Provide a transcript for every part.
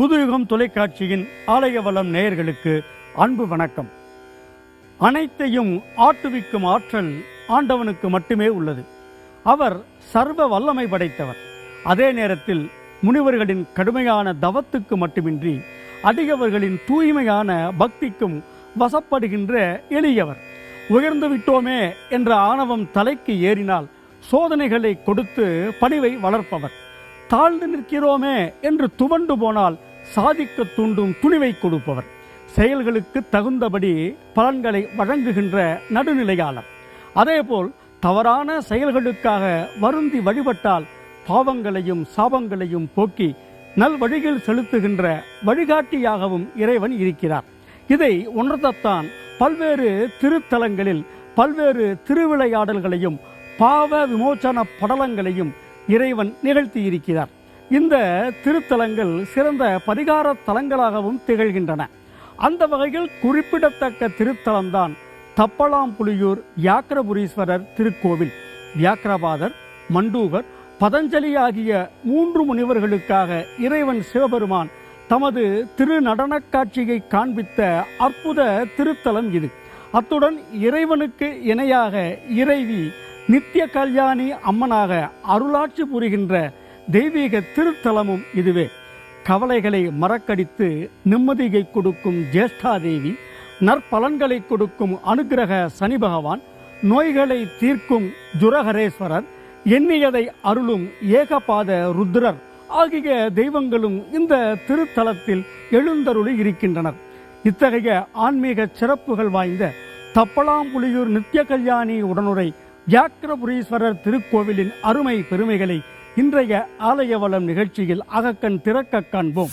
புதுயுகம் தொலைக்காட்சியின் ஆலயவளம் நேயர்களுக்கு அன்பு வணக்கம். அனைத்தையும் ஆட்டுவிக்கும் ஆற்றல் ஆண்டவனுக்கு மட்டுமே உள்ளது. அவர் சர்வ வல்லமை படைத்தவர். அதே நேரத்தில் முனிவர்களின் கடுமையான தவத்துக்கு மட்டுமின்றி அடியவர்களின் தூய்மையான பக்திக்கும் வசப்படுகின்ற எளியவர். உயர்ந்து விட்டோமே என்ற ஆணவம் தலைக்கு ஏறினால் சோதனைகளை கொடுத்து பணிவை வளர்ப்பவர். தாழ்ந்து நிற்கிறோமே என்று துவண்டு போனால் சாதிக்க தூண்டும் துணிவை கொடுப்பவர். செயல்களுக்கு தகுந்தபடி பலன்களை வழங்குகின்ற நடுநிலையாளர். அதேபோல் தவறான செயல்களுக்காக வருந்தி வழிபட்டால் பாவங்களையும் சாபங்களையும் போக்கி நல் வழியில் செலுத்துகின்ற வழிகாட்டியாகவும் இறைவன் இருக்கிறார். இதை உணர்ந்தத்தான் பல்வேறு திருத்தலங்களில் பல்வேறு திருவிளையாடல்களையும் பாவ விமோசன படலங்களையும் இறைவன் நிகழ்த்தியிருக்கிறார். இந்த திருத்தலங்கள் சிறந்த பரிகார தலங்களாகவும் திகழ்கின்றன. அந்த வகையில் குறிப்பிடத்தக்க திருத்தலம்தான் தப்பலாம்புலியூர் வியாக்கிரபுரீஸ்வரர் திருக்கோவில். வியாக்கிரபாதர் மண்டூகர் பதஞ்சலி ஆகிய மூன்று முனிவர்களுக்காக இறைவன் சிவபெருமான் தமது திரு நடனக் காட்சியை காண்பித்த அற்புத திருத்தலம் இது. அத்துடன் இறைவனுக்கு இணையாக இறைவி நித்திய கல்யாணி அம்மனாக அருளாட்சி புரிகின்ற தெய்வீக திருத்தலமும் இதுவே. கவலைகளை மறக்கடித்து நிம்மதியை கொடுக்கும் ஜேஷ்டாதேவி நற்பலன்களை கொடுக்கும் அனுக்கிரக சனி பகவான் நோய்களை தீர்க்கும் ஜுரகரேஸ்வரர் எண்ணியதை அருளும் ஏகபாத ருத்ரர் ஆகிய தெய்வங்களும் இந்த திருத்தலத்தில் எழுந்தருளி இருக்கின்றனர். இத்தகைய ஆன்மீக சிறப்புகள் வாய்ந்த தப்பலாம்புலியூர் நித்திய கல்யாணி உடனுரை வியாக்கிரபுரீஸ்வரர் திருக்கோவிலின் அருமை பெருமைகளை இன்றைய ஆலயவளம் நிகழ்ச்சியில் அகக்கண் திறக்க காண்போம்.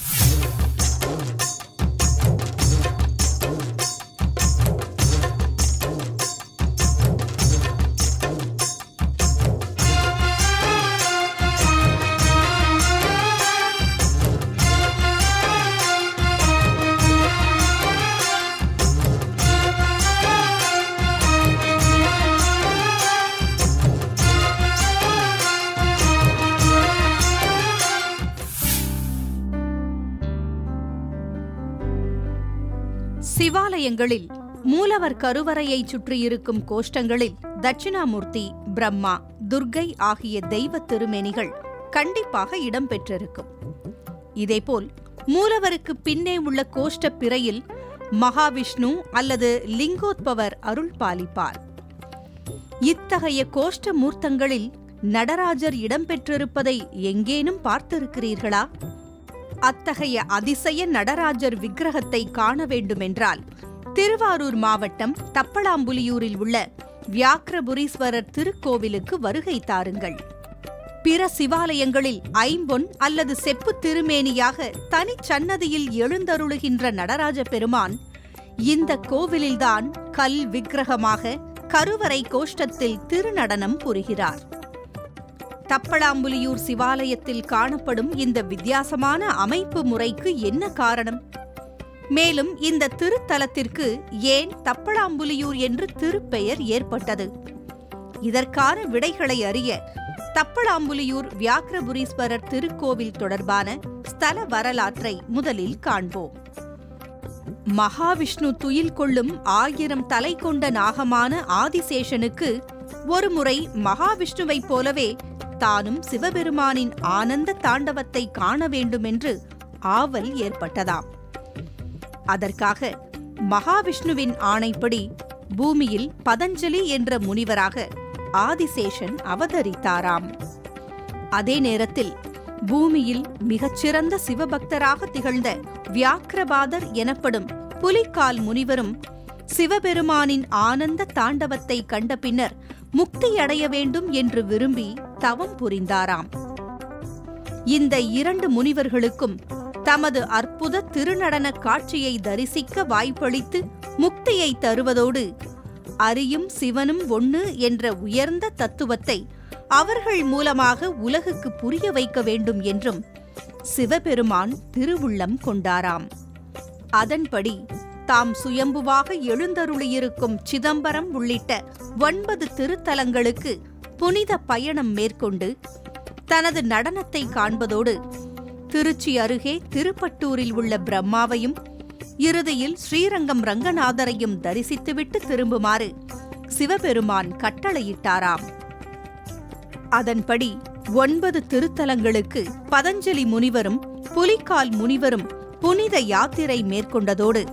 சிவாலயங்களில் மூலவர் கருவறையைச் சுற்றியிருக்கும் கோஷ்டங்களில் தட்சிணாமூர்த்தி பிரம்மா துர்க்கை ஆகிய தெய்வ திருமேனிகள் கண்டிப்பாக இடம்பெற்றிருக்கும். இதேபோல் மூலவருக்கு பின்னே உள்ள கோஷ்ட பிறையில் மகாவிஷ்ணு அல்லது லிங்கோத்பவர் அருள் பாலிப்பார். இத்தகைய கோஷ்ட மூர்த்தங்களில் நடராஜர் இடம்பெற்றிருப்பதை எங்கேனும் பார்த்திருக்கிறீர்களா? அத்தகைய அதிசய நடராஜர் விக்கிரகத்தை காண வேண்டுமென்றால் திருவாரூர் மாவட்டம் தப்பலாம்புலியூரில் உள்ள வியாக்கிரபுரீஸ்வரர் திருக்கோவிலுக்கு வருகை தாருங்கள். பிற சிவாலயங்களில் ஐம்பொன் அல்லது செப்பு திருமேனியாக தனிச்சன்னதியில் எழுந்தருளுகின்ற நடராஜ பெருமான் இந்த கோவிலில்தான் கல் விக்கிரகமாக கருவறை கோஷ்டத்தில் திருநடனம் புரிகிறார் தப்பலாம்புலியூர் சிவாலயத்தில் காணப்படும் இந்த வித்தியாசமான அமைப்பு முறைக்கு என்ன காரணம்? மேலும் இந்த திருத்தலத்திற்கு ஏன் தப்பலாம்புலியூர் என்று திருப்பெயர் ஏற்பட்டது? இதற்கான விடைகளை அறிய தப்பலாம்புலியூர் வியாக்கிரபுரீஸ்வரர் திருக்கோவில் தொடர்பான ஸ்தல வரலாற்றை முதலில் காண்போம். மகாவிஷ்ணு துயில் கொள்ளும் ஆயிரம் தலை கொண்ட நாகமான ஆதிசேஷனுக்கு ஒருமுறை மகாவிஷ்ணுவைப் போலவே தானும் சிவபெருமானின் ஆனந்த தாண்டவத்தை காண வேண்டுமென்று ஆவல் ஏற்பட்டதாம். அதற்காக மகாவிஷ்ணுவின் ஆணைப்படி பூமியில் பதஞ்சலி என்ற முனிவராக ஆதிசேஷன் அவதரித்தாராம். அதே நேரத்தில் பூமியில் மிகச்சிறந்த சிவபக்தராக திகழ்ந்த வியாக்கிரபாதர் எனப்படும் புலிக்கால் முனிவரும் சிவபெருமானின் ஆனந்த தாண்டவத்தை கண்ட பின்னர் முக்தியடைய வேண்டும் என்று விரும்பி தவம் புரிந்தாராம். இந்த இரண்டு முனிவர்களுக்கும் தமது அற்புத திருநடன காட்சியை தரிசிக்க வாய்ப்பளித்து முக்தியை தருவதோடு அரியும் சிவனும் ஒண்ணு என்ற உயர்ந்த தத்துவத்தை அவர்கள் மூலமாக உலகுக்கு புரிய வைக்க வேண்டும் என்றும் சிவபெருமான் திருவுள்ளம் கொண்டாராம். அதன்படி தாம் சுயம்புவாக எழுந்தருளியிருக்கும் சிதம்பரம் உள்ளிட்ட ஒன்பது திருத்தலங்களுக்கு புனித பயணம் மேற்கொண்டு தனது நடனத்தை காண்பதோடு திருச்சி அருகே திருப்பட்டூரில் உள்ள பிரம்மாவையும் இறுதியில் ஸ்ரீரங்கம் ரங்கநாதரையும் தரிசித்துவிட்டு திரும்புமாறு சிவபெருமான் கட்டளையிட்டாராம். அதன்படி ஒன்பது திருத்தலங்களுக்கு பதஞ்சலி முனிவரும் புலிக்கால் முனிவரும் புனித யாத்திரை மேற்கொண்டதோடு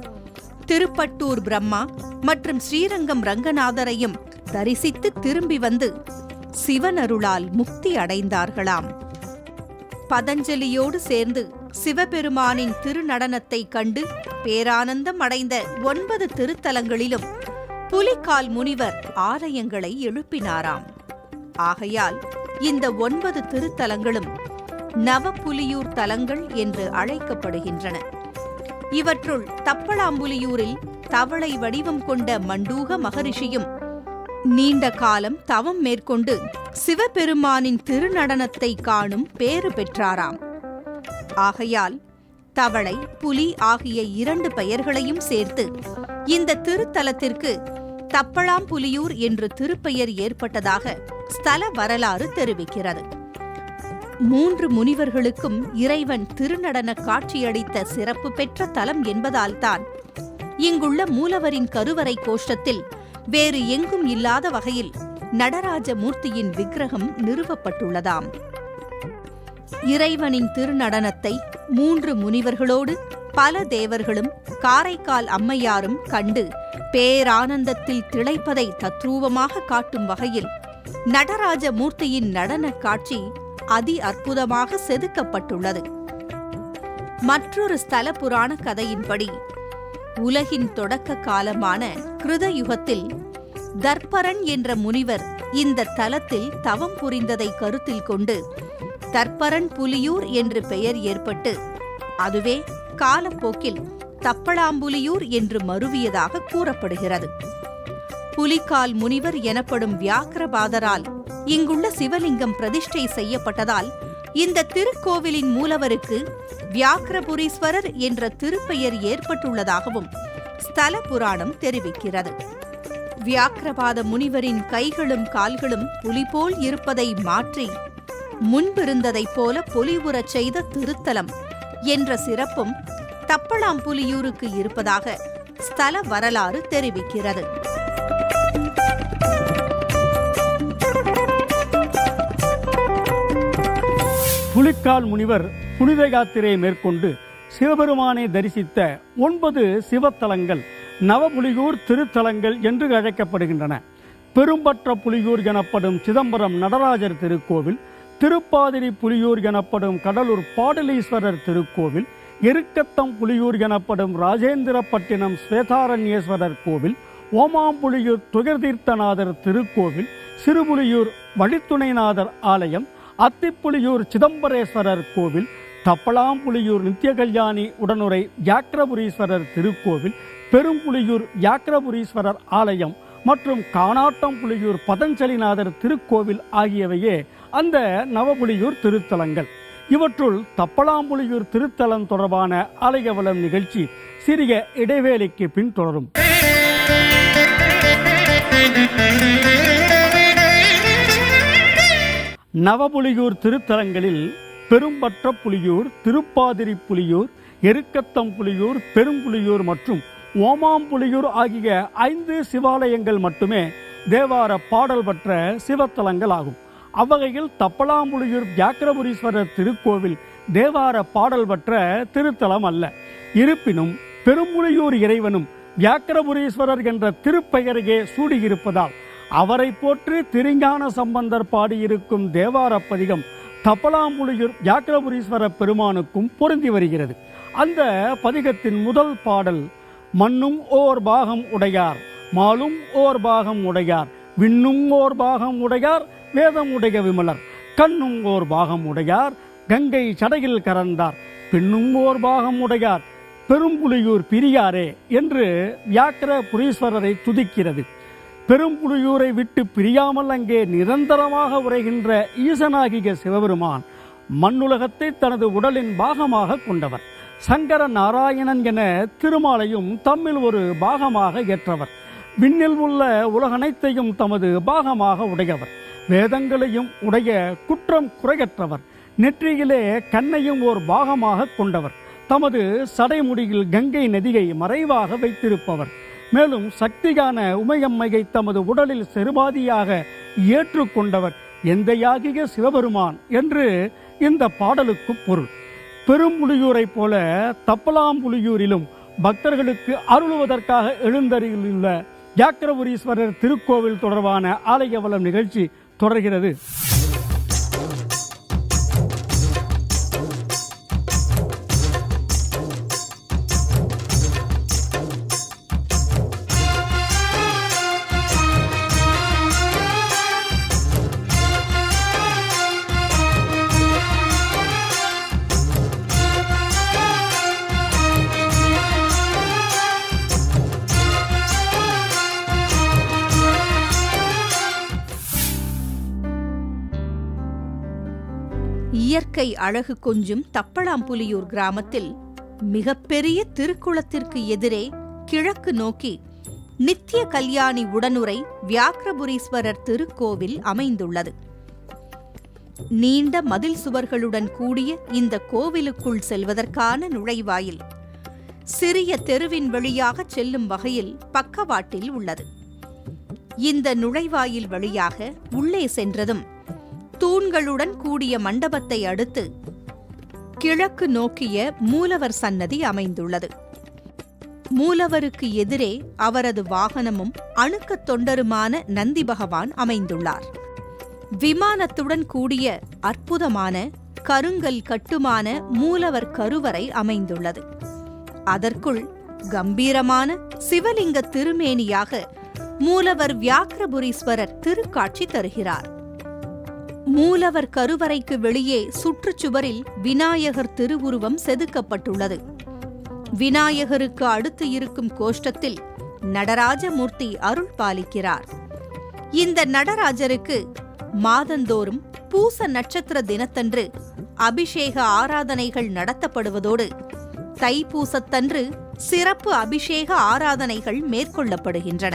திருப்பட்டூர் பிரம்மா மற்றும் ஸ்ரீரங்கம் ரங்கநாதரையும் தரிசித்து திரும்பி வந்து சிவனருளால் முக்தி அடைந்தார்களாம். பதஞ்சலியோடு சேர்ந்து சிவபெருமானின் திருநடனத்தை கண்டு பேரானந்தம் அடைந்த ஒன்பது திருத்தலங்களிலும் புலிக்கால் முனிவர் ஆலயங்களை எழுப்பினாராம். ஆகையால் இந்த ஒன்பது திருத்தலங்களும் நவப்புலியூர் தலங்கள் என்று அழைக்கப்படுகின்றன. இவற்றுள் தப்பளாம்புலியூரில் தவளை வடிவம் கொண்ட மண்டூக மகரிஷியும் நீண்ட காலம் தவம் மேற்கொண்டு சிவபெருமானின் திருநடனத்தை காணும் பேறு பெற்றாராம். ஆகையால் தவளை புலி ஆகிய இரண்டு பெயர்களையும் சேர்த்து இந்த திருத்தலத்திற்கு தப்பளாம்புலியூர் என்று திருப்பெயர் ஏற்பட்டதாக ஸ்தல வரலாறு தெரிவிக்கிறது. மூன்று முனிவர்களுக்கும் இறைவன் திருநடன காட்சியளித்த சிறப்பு பெற்ற தலம் என்பதால்தான் இங்குள்ள மூலவரின் கருவறை கோஷ்டத்தில் வேறு எங்கும் இல்லாத வகையில் நடராஜ மூர்த்தியின் விக்கிரகம் நிறுவப்பட்டுள்ளதாம். இறைவனின் திருநடனத்தை மூன்று முனிவர்களோடு பல தேவர்களும் காரைக்கால் அம்மையாரும் கண்டு பேரானந்தத்தில் திளைப்பதை தத்ரூபமாக காட்டும் வகையில் நடராஜ மூர்த்தியின் நடன காட்சி அதி அற்புதமாக செதுக்கப்பட்டுள்ளது. மற்றொரு ஸ்தல புராண கதையின்படி உலகின் தொடக்க காலமான கிருத யுகத்தில் தர்ப்பரன் என்ற முனிவர் இந்த தலத்தில் தவம் புரிந்ததை கருத்தில் கொண்டு தர்பரன் புலியூர் என்று பெயர் ஏற்பட்டு அதுவே காலப்போக்கில் தப்பளாம்புலியூர் என்று மருவியதாக கூறப்படுகிறது. புலிக்கால் முனிவர் எனப்படும் வியாக்கிரபாதரால் இங்குள்ள சிவலிங்கம் பிரதிஷ்டை செய்யப்பட்டதால் இந்த திருக்கோவிலின் மூலவருக்கு வியாக்கிரபுரீஸ்வரர் என்ற திருப்பெயர் ஏற்பட்டுள்ளதாகவும் ஸ்தல புராணம் தெரிவிக்கிறது. வியாக்கிரபாத முனிவரின் கைகளும் கால்களும் புலி போல் இருப்பதை மாற்றி முன்பிருந்ததைப் போல பொலிவுறச் செய்த திருத்தலம் என்ற சிறப்பும் தப்பளாம்புலியூருக்கு இருப்பதாக ஸ்தல வரலாறு தெரிவிக்கிறது. புலிக்கால் முனிவர் புனித யாத்திரை மேற்கொண்டு சிவபெருமானை தரிசித்த ஒன்பது சிவத்தலங்கள் நவபுலியூர் திருத்தலங்கள் என்று அழைக்கப்படுகின்றன. பெரும்பற்ற புலியூர் எனப்படும் சிதம்பரம் நடராஜர் திருக்கோவில் திருப்பாதிரி புலியூர் எனப்படும் கடலூர் பாடலீஸ்வரர் திருக்கோவில் எருக்கத்தம் புலியூர் எனப்படும் ராஜேந்திரப்பட்டினம் ஸ்வேதாரண்யேஸ்வரர் கோவில் ஓமாம்புலியூர் துகர்தீர்த்தநாதர் திருக்கோவில் சிறுபுலியூர் வழித்துணைநாதர் ஆலயம் அத்திப்புலியூர் சிதம்பரேஸ்வரர் கோவில் தப்பலாம்புலியூர் நித்திய கல்யாணி உடனுரை யாக்கிரபுரீஸ்வரர் திருக்கோவில் பெரும்புலியூர் யாக்கிரபுரீஸ்வரர் ஆலயம் மற்றும் காணாட்டம்புலியூர் பதஞ்சலிநாதர் திருக்கோவில் ஆகியவையே அந்த நவபுலியூர் திருத்தலங்கள். இவற்றுள் தப்பலாம்புலியூர் திருத்தலம் தொடர்பான ஆலயவளம் நிகழ்ச்சி சிறிய இடைவேளைக்கு பின் தொடரும். நவபுலியூர் திருத்தலங்களில் பெரும்பற்ற புலியூர் திருப்பாதிரி புலியூர் எருக்கத்தம் புலியூர் பெரும்புலியூர் மற்றும் ஓமாம்புலியூர் ஆகிய ஐந்து சிவாலயங்கள் மட்டுமே தேவார பாடல் பெற்ற சிவத்தலங்கள் ஆகும். அவ்வகையில் தப்பலாம்புலியூர் வியாக்கிரபுரீஸ்வரர் திருக்கோவில் தேவார பாடல் பெற்ற திருத்தலம் அல்ல. இருப்பினும் பெரும்புலியூர் இறைவனும் வியாக்கிரபுரீஸ்வரர் என்ற திருப்பெயரையே சூடியிருப்பதால் அவரை போற்று திருஞான சம்பந்தர் பாடியிருக்கும் தேவார பதிகம் தப்பலாம்புலியூர் ஜாக்கிரபுரீஸ்வர பெருமானுக்கும் பொருந்தி வருகிறது. அந்த பதிகத்தின் முதல் பாடல் மண்ணும் ஓர் பாகம் உடையார் மாலும் ஓர் பாகம் உடையார் விண்ணும் ஓர் பாகம் உடையார் வேதம் உடைய விமலர் கண்ணும் ஓர் பாகம் உடையார் கங்கை சடையில் கறந்தார் பெண்ணும் ஓர் பாகம் உடையார் பெரும்புலியூர் பிரியாரே என்று வியாக்கிர புரீஸ்வரரை துதிக்கிறது. பெரும்புலியூரை விட்டு பிரியாமல் அங்கே நிரந்தரமாக உரைகின்ற ஈசனாகிய சிவபெருமான் மண்ணுலகத்தை தனது உடலின் பாகமாக கொண்டவர். சங்கர நாராயணன் என திருமாலையும் தம்மில் ஒரு பாகமாக ஏற்றவர். விண்ணில் உள்ள உலகனைத்தையும் தமது பாகமாக உடையவர். வேதங்களையும் உடைய குற்றம் குறையற்றவர். நெற்றியிலே கண்ணையும் ஓர் பாகமாக கொண்டவர். தமது சடைமுடியில் கங்கை நதியை மறைவாக வைத்திருப்பவர். மேலும் சக்திகான உமையம்மையை தமது உடலில் செருபாதியாக ஏற்றுக்கொண்டவர் எந்தையாகிய சிவபெருமான் என்று இந்த பாடலுக்கு பொருள். பெரும்புலியூரைப் போல தப்பலாம்புலியூரிலும் பக்தர்களுக்கு அருளுவதற்காக எழுந்தருகிலுள்ள ஜாக்கிரபுரீஸ்வரர் திருக்கோவில் தொடர்பான ஆலய வளம் நிகழ்ச்சி தொடர்கிறது. அழகு கொஞ்சும் தப்பளாம்புலியூர் கிராமத்தில் மிகப்பெரிய திருக்குளத்திற்கு எதிரே கிழக்கு நோக்கி நித்திய கல்யாணி உடனுரை வியாக்கிரபுரீஸ்வரர் திருக்கோவில் அமைந்துள்ளது. நீண்ட மதில் சுவர்களுடன் கூடிய இந்த கோவிலுக்குள் செல்வதற்கான நுழைவாயில் சிறிய தெருவின் வழியாக செல்லும் வகையில் பக்கவாட்டில் உள்ளது. இந்த நுழைவாயில் வழியாக உள்ளே சென்றதும் தூண்களுடன் கூடிய மண்டபத்தை அடுத்து கிழக்கு நோக்கிய மூலவர் சன்னதி அமைந்துள்ளது. மூலவருக்கு எதிரே அவரது வாகனமும் அணுக்கத் தொண்டருமான நந்தி பகவான் அமைந்துள்ளார். விமானத்துடன் கூடிய அற்புதமான கருங்கல் கட்டுமான மூலவர் கருவறை அமைந்துள்ளது. அதற்குள் கம்பீரமான சிவலிங்க திருமேனியாக மூலவர் வியாக்கிரபுரீஸ்வரர் திருக்காட்சி தருகிறார். மூலவர் கருவறைக்கு வெளியே சுற்றுச்சுவரில் விநாயகர் திருவுருவம் செதுக்கப்பட்டுள்ளது. விநாயகருக்கு அடுத்து இருக்கும் கோஷ்டத்தில் நடராஜமூர்த்தி அருள் பாலிக்கிறார். இந்த நடராஜருக்கு மாதந்தோறும் பூச நட்சத்திர தினத்தன்று அபிஷேக ஆராதனைகள் நடத்தப்படுவதோடு தைப்பூசத்தன்று சிறப்பு அபிஷேக ஆராதனைகள் மேற்கொள்ளப்படுகின்றன.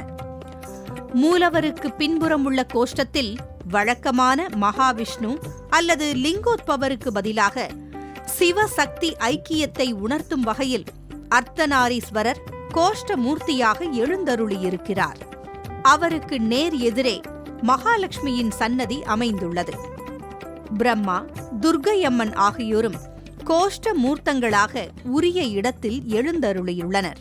மூலவருக்கு பின்புறம் உள்ள கோஷ்டத்தில் வழக்கமான மகாவிஷ்ணு அல்லது லிங்கோத்பவருக்கு பதிலாக சிவசக்தி ஐக்கியத்தை உணர்த்தும் வகையில் அர்த்தநாரீஸ்வரர் கோஷ்ட மூர்த்தியாக எழுந்தருளியிருக்கிறார். அவருக்கு நேர் எதிரே மகாலட்சுமியின் சன்னதி அமைந்துள்ளது. பிரம்மா துர்க்கையம்மன் ஆகியோரும் கோஷ்ட மூர்த்தங்களாக உரிய இடத்தில் எழுந்தருளியுள்ளனர்.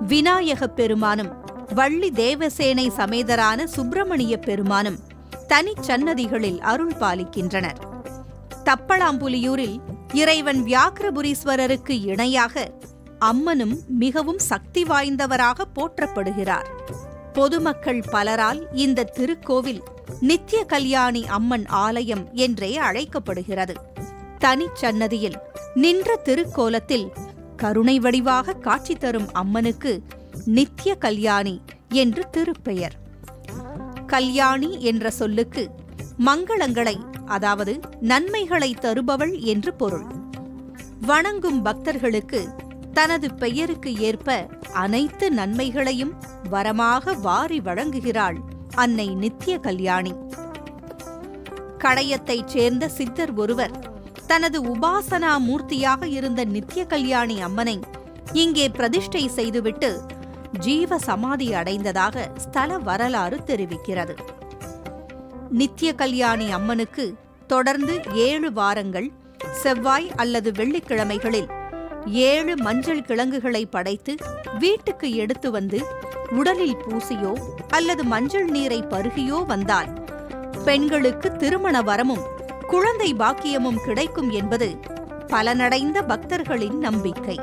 விநாயகப் பெருமானும் வள்ளி தேவசேனை சமேதரான சுப்பிரமணிய பெருமானும் தனிச் சன்னதிகளில் அருள் பாலிக்கின்றனர். தப்பளாம்புலியூரில் இறைவன் வியாக்கிரபுரீஸ்வரருக்கு இணையாக அம்மனும் மிகவும் சக்தி வாய்ந்தவராக போற்றப்படுகிறார். பொதுமக்கள் பலரால் இந்த திருக்கோவில் நித்திய கல்யாணி அம்மன் ஆலயம் என்றே அழைக்கப்படுகிறது. தனிச் சன்னதியில் நின்ற திருக்கோலத்தில் கருணை வடிவாக காட்சி தரும் அம்மனுக்கு நித்திய கல்யாணி என்று திருப்பெயர். கல்யாணி என்ற சொல்லுக்கு மங்களங்களை அதாவது நன்மைகளை தருபவள் என்று பொருள். வணங்கும் பக்தர்களுக்கு தனது பெயருக்கு ஏற்ப அனைத்து நன்மைகளையும் வரமாக வாரி வழங்குகிறாள் அன்னை நித்திய கல்யாணி. கடையத்தைச் சேர்ந்த சித்தர் ஒருவர் தனது உபாசனா மூர்த்தியாக இருந்த நித்திய கல்யாணி அம்மனை இங்கே பிரதிஷ்டை செய்துவிட்டு ஜீவ சமாதி அடைந்ததாக ஸ்தல வரலாறு தெரிவிக்கிறது. நித்திய கல்யாணி அம்மனுக்கு தொடர்ந்து ஏழு வாரங்கள் செவ்வாய் அல்லது வெள்ளிக்கிழமைகளில் ஏழு மஞ்சள் கிழங்குகளை படைத்து வீட்டுக்கு எடுத்து வந்து உடலில் பூசியோ அல்லது மஞ்சள் நீரை பருகியோ வந்தால் பெண்களுக்கு திருமண வரமும் குழந்தை பாக்கியமும் கிடைக்கும் என்பது பலனடைந்த பக்தர்களின் நம்பிக்கை.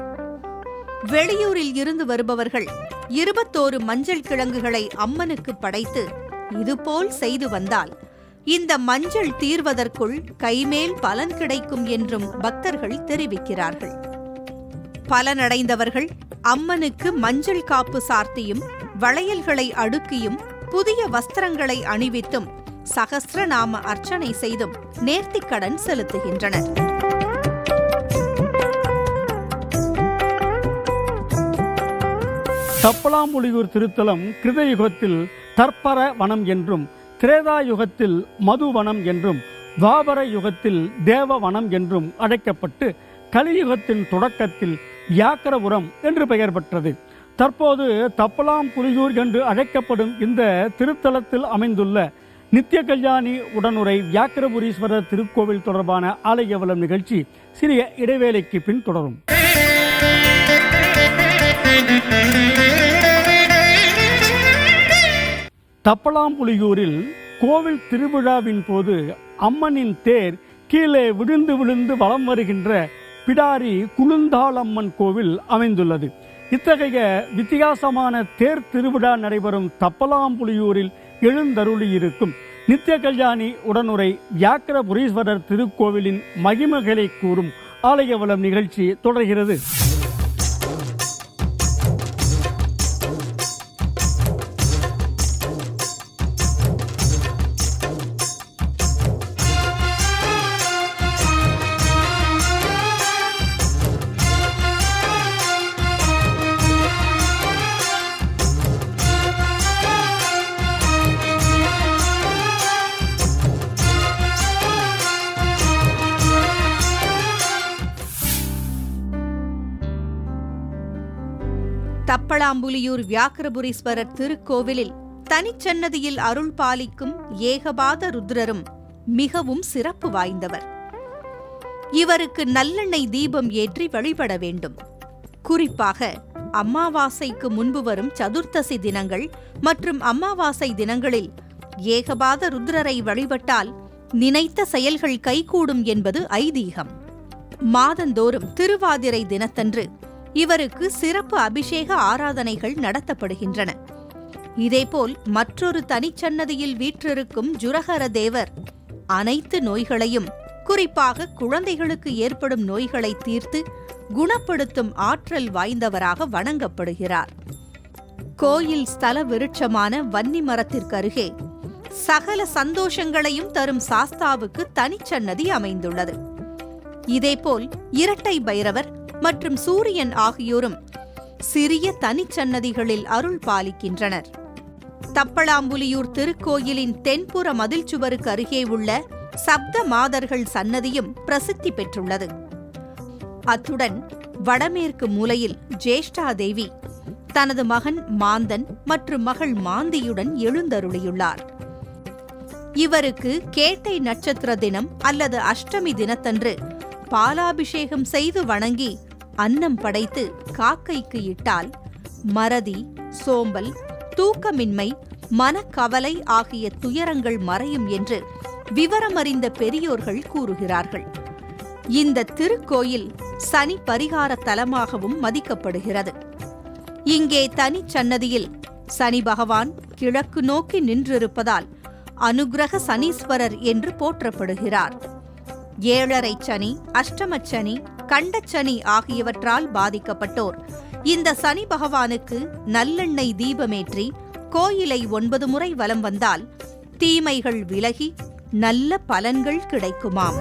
வெளியூரில் இருந்து வருபவர்கள் இருபத்தோரு மஞ்சள் கிழங்குகளை அம்மனுக்கு படைத்து இதுபோல் செய்து வந்தால் இந்த மஞ்சள் தீர்வதற்குள் கைமேல் பலன் கிடைக்கும் என்றும் பக்தர்கள் தெரிவிக்கிறார்கள். பலனடைந்தவர்கள் அம்மனுக்கு மஞ்சள் காப்பு சார்த்தியும் வளையல்களை அடுக்கியும் புதிய வஸ்திரங்களை அணிவித்தும் சகசிரநாம அர்ச்சனை செய்தும் நேர்த்திக்கடன் செலுத்துகின்றனர். தப்பலாம்புலியூர் திருத்தலம் கிருதயுகத்தில் தற்பர வனம் என்றும் திரேதாயுகத்தில் மதுவனம் என்றும் துவாபர யுகத்தில் தேவவனம் என்றும் அழைக்கப்பட்டு கலியுகத்தின் தொடக்கத்தில் வியாக்கரபுரம் என்று பெயர் பெற்றது. தற்போது தப்பலாம் புலியூர் என்று அழைக்கப்படும் இந்த திருத்தலத்தில் அமைந்துள்ள நித்திய கல்யாணி உடனுரை வியாக்கிரபுரீஸ்வரர் திருக்கோவில் தொடர்பான ஆலயவலம் நிகழ்ச்சி சிறிய இடைவேளைக்கு பின் தொடரும். தப்பலாம்புலியூரில் கோவில் திருவிழாவின் போது அம்மனின் தேர் கீழே விழுந்து விழுந்து வலம் வருகின்ற பிடாரி குளுந்தாள் அம்மன் கோவில் அமைந்துள்ளது. இத்தகைய வித்தியாசமான தேர் திருவிழா நடைபெறும் தப்பலாம்புலியூரில் எழுந்தருளியிருக்கும் நித்திய கல்யாணி உடனுரை வியாக்கிரபுரீஸ்வரர் திருக்கோவிலின் மகிமகளை கூறும் ஆலயவலம் நிகழ்ச்சி தொடர்கிறது. தப்பளாம்புலியூர் வியாக்கிரபுரீஸ்வரர் திருக்கோவிலில் தனிச்சன்னதியில் அருள் பாலிக்கும் ஏகபாத ருத்ரரும் மிகவும் சிறப்பு வாய்ந்தவர். இவருக்கு நல்லெண்ணெய் தீபம் ஏற்றி வழிபட வேண்டும். குறிப்பாக அமாவாசைக்கு முன்பு வரும் சதுர்த்தசி தினங்கள் மற்றும் அமாவாசை தினங்களில் ஏகபாத ருத்ரரை வழிபட்டால் நினைத்த செயல்கள் கைகூடும் என்பது ஐதீகம். மாதந்தோறும் திருவாதிரை தினத்தன்று இவருக்கு சிறப்பு அபிஷேக ஆராதனைகள் நடத்தப்படுகின்றன. இதேபோல் மற்றொரு தனிச்சன்னதியில் வீற்றிருக்கும் ஜுரகர தேவர் அனைத்து நோய்களையும் குறிப்பாக குழந்தைகளுக்கு ஏற்படும் நோய்களை தீர்த்து குணப்படுத்தும் ஆற்றல் வாய்ந்தவராக வணங்கப்படுகிறார். கோயில் ஸ்தல விருட்சமான வன்னி மரத்திற்கருகே சகல சந்தோஷங்களையும் தரும் சாஸ்தாவுக்கு தனிச்சன்னதி அமைந்துள்ளது. இதேபோல் இரட்டை பைரவர் மற்றும் சூரியன் ஆகியோரும் சிறிய தனிச்சன்னதிகளில் அருள் பாலிக்கின்றனர். தப்பளாம்புலியூர் திருக்கோயிலின் தென்புற மதில் சுவருக்கு அருகே உள்ள சப்த மாதர்கள் சன்னதியும் பிரசித்தி பெற்றுள்ளது. அத்துடன் வடமேற்கு மூலையில் ஜேஷ்டா தேவி தனது மகன் மாந்தன் மற்றும் மகள் மாந்தியுடன் எழுந்தருளியுள்ளார். இவருக்கு கேட்டை நட்சத்திர தினம் அல்லது அஷ்டமி தினத்தன்று பாலாபிஷேகம் செய்து வணங்கி அன்னம் படைத்து காக்கைக்கு இட்டால் மறதி சோம்பல் தூக்கமின்மை மனக்கவலை ஆகிய துயரங்கள் மறையும் என்று விவரமறிந்த பெரியோர்கள் கூறுகிறார்கள். இந்த திருக்கோயில் சனி பரிகார தலமாகவும் மதிக்கப்படுகிறது. இங்கே தனிச்சன்னதியில் சனி பகவான் கிழக்கு நோக்கி நின்றிருப்பதால் அனுக்கிரக சனீஸ்வரர் என்று போற்றப்படுகிறார். ஏழரை சனி அஷ்டமச் சனி கண்டச்சனி ஆகியவற்றால் பாதிக்கப்பட்டோர். இந்த சனி பகவானுக்கு நல்லெண்ணெய் தீபமேற்றி கோயிலை ஒன்பது முறை வலம் வந்தால் தீமைகள் விலகி நல்ல பலன்கள் கிடைக்குமாம்.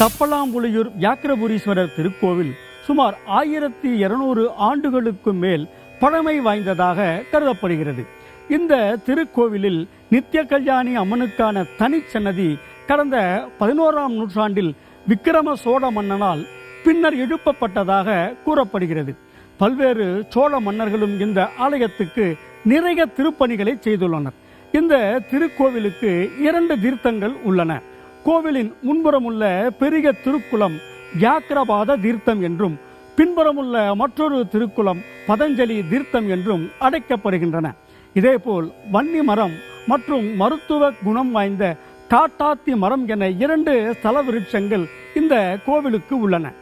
தப்பலாம்புலியூர் யாக்கிரபுரீஸ்வரர் திருக்கோவில் சுமார் ஆயிரத்தி இருநூறு ஆண்டுகளுக்கு மேல் பழமை வாய்ந்ததாக கருதப்படுகிறது. இந்த திருக்கோவிலில் நித்திய கல்யாணி அம்மனுக்கான தனிச்சன்னதி கடந்த பதினோராம் நூற்றாண்டில் விக்கிரம சோழ மன்னனால் பின்னர் எழுப்பப்பட்டதாக கூறப்படுகிறது. பல்வேறு சோழ மன்னர்களும் இந்த ஆலயத்துக்கு நிறைய திருப்பணிகளை செய்துள்ளனர். இந்த திருக்கோவிலுக்கு இரண்டு தீர்த்தங்கள் உள்ளன. கோவிலின் முன்புறமுள்ள பெரிய திருக்குளம் வியாக்கிரபாத தீர்த்தம் என்றும் பின்புறமுள்ள மற்றொரு திருக்குளம் பதஞ்சலி தீர்த்தம் என்றும் அழைக்கப்படுகின்றன. இதேபோல் வன்னி மரம் மற்றும் மருத்துவ குணம் வாய்ந்த காட்டாத்தி மரம் என இரண்டு ஸ்தல விருட்சங்கள் இந்த கோவிலுக்கு உள்ளன.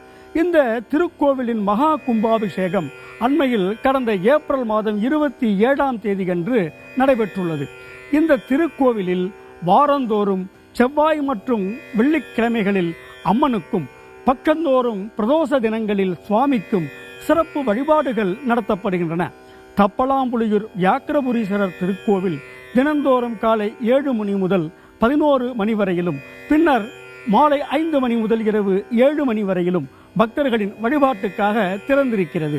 இந்த திருக்கோவிலின் மகா கும்பாபிஷேகம் அண்மையில் கடந்த ஏப்ரல் மாதம் இருபத்தி ஏழாம் தேதியன்று நடைபெற்றுள்ளது. இந்த திருக்கோவிலில் வாரந்தோறும் செவ்வாய் மற்றும் வெள்ளிக்கிழமைகளில் அம்மனுக்கும் பக்கந்தோறும் பிரதோஷ தினங்களில் சுவாமிக்கும் சிறப்பு வழிபாடுகள் நடத்தப்படுகின்றன. தப்பலாம்புலியூர் வியாக்கிரபுரீஸ்வரர் திருக்கோவில் தினந்தோறும் காலை ஏழு மணி முதல் பதினோரு மணி வரையிலும் பின்னர் மாலை ஐந்து மணி முதல் இரவு ஏழு மணி வரையிலும் பக்தர்களின் வழிபாட்டுக்காக திறந்திருக்கிறது.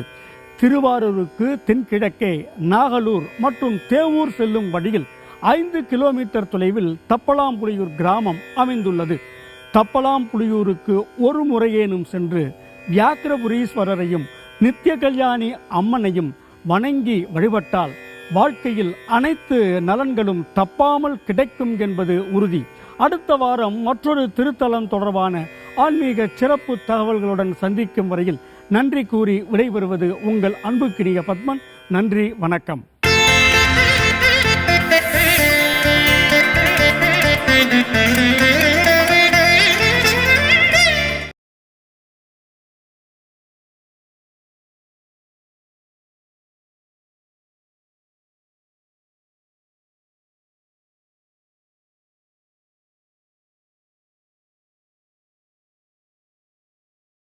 திருவாரூருக்கு தென்கிழக்கே நாகலூர் மற்றும் தேவூர் செல்லும் வழியில் ஐந்து கிலோமீட்டர் தொலைவில் தப்பலாம்புலியூர் கிராமம் அமைந்துள்ளது. தப்பலாம்புலியூருக்கு ஒரு முறையேனும் சென்று வியாக்கிரபுரீஸ்வரரையும் நித்திய கல்யாணி அம்மனையும் வணங்கி வழிபட்டால் வாழ்க்கையில் அனைத்து நலன்களும் தப்பாமல் கிடைக்கும் என்பது உறுதி அடுத்த வாரம் மற்றொரு திருத்தலம் தொடர்பான ஆன்மீக சிறப்பு தகவல்களுடன் சந்திக்கும் வரையில் நன்றி கூறி விடைபெறுவது உங்கள் அன்புக்கினிய பத்மன் நன்றி வணக்கம்